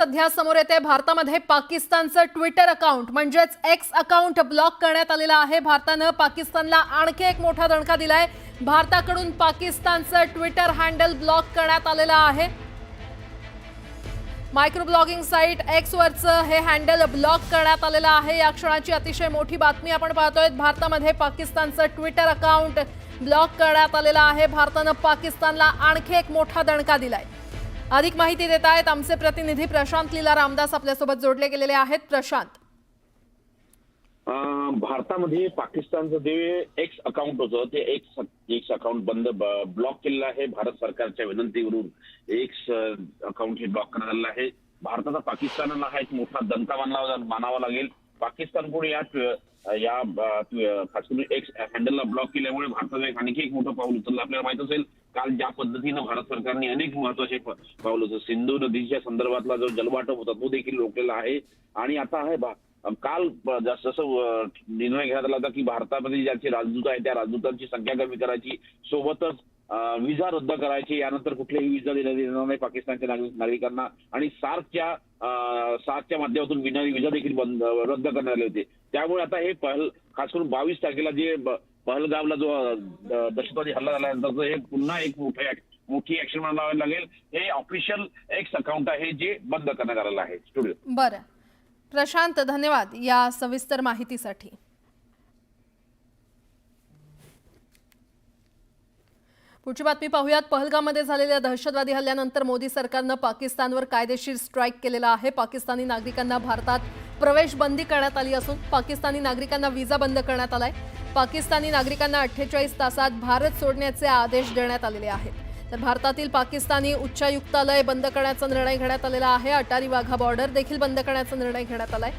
सध्या समोर येते भारतामध्ये पाकिस्तानचं ट्विटर अकाउंट. म्हणजेच एक्स अकाउंट ब्लॉक करण्यात आलेलं आहे. भारतानं पाकिस्तानला आणखी एक मोठा दणका दिलाय. भारताकडून पाकिस्तानचं ट्विटर हँडल ब्लॉक करण्यात आलेलं आहे. मायक्रो ब्लॉगिंग साईट एक्स वरचं हे हँडल ब्लॉक करण्यात आलेलं आहे. या क्षणाची अतिशय मोठी बातमी आपण पाहतोय. भारतामध्ये पाकिस्तानचं ट्विटर अकाउंट ब्लॉक करण्यात आलेलं आहे. भारतानं पाकिस्तानला आणखी एक मोठा दणका दिलाय. अधिक माहिती देत आहेत आमचे प्रतिनिधी प्रशांत लीला रामदास आपल्यासोबत जोडले गेलेले आहेत. प्रशांत. अं, भारतामध्ये पाकिस्तानचं जे एक्स अकाउंट होतं ते एक्स एक्स अकाउंट बंद ब्लॉक केलेलं आहे. भारत सरकारच्या विनंतीवरून एक्स अकाउंट हे ब्लॉक करण्यात आलं आहे. भारताचा पाकिस्तानला हा एक मोठा दंता मानला मानावा लागेल. पाकिस्तान पुढे या या खास करून एक्स हँडलला ब्लॉक केल्यामुळे भारताचं एक आणखी एक मोठं पाऊल उचललं. आपल्याला माहीत असेल काल ज्या पद्धतीनं भारत सरकारने अनेक महत्त्वाचे पाऊल उचल सिंधू नदीच्या संदर्भातला जो जलवाटप होता तो देखील रोखलेला आहे. आणि आता आहे बा काल जस- जसं निर्णय घेण्यात आला होता की भारतामध्ये ज्याचे राजदूत आहेत त्या राजदूतांची संख्या कमी करायची. सोबतच विजा रद्द करायची. यानंतर कुठलेही विजा देण्यात नाही पाकिस्तानच्या नागरिक- नागरिकांना. आणि सार्कच्या सार्कच्या माध्यमातून विनारी विजा देखील बंद रद्द करण्यात आले होते. त्यामुळे आता हे पहल खास करून बावीस तारखेला जे पहलगावला जो दहशतवादी हल्ला झाल्यानंतर हे पुन्हा एक मोठं मोठी ऍक्शन लावायला लागेल. हे ऑफिशियल एक्स अकाउंट आहे जे बंद करण्यात आलेलं आहे. स्टुडिओ बरं. प्रशांत धन्यवाद या सविस्तर माहितीसाठी. पुढची बातमी पाहूयात. पहलगाममध्ये झालेल्या दहशतवादी हल्ल्यानंतर मोदी सरकारनं पाकिस्तानवर कायदेशीर स्ट्राईक केलेला आहे. पाकिस्तानी नागरिकांना भारतात प्रवेश बंदी करण्यात आली असून पाकिस्तानी नागरिकांना विजा बंद करण्यात आलाय. पाकिस्तानी नागरिकांना अठ्ठेचाळीस तासात भारत सोडण्याचे आदेश देण्यात आलेले आहेत. तर भारतातील पाकिस्तानी उच्चायुक्तालय बंद करण्याचा निर्णय घेण्यात आलेला आहे. अटारी वाघा बॉर्डर देखील बंद करण्याचा निर्णय घेण्यात आलाय.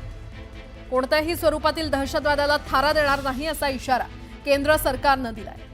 कोणत्याही स्वरूपातील दहशतवादाला थारा देणार नाही असा इशारा केंद्र सरकारनं दिलाय.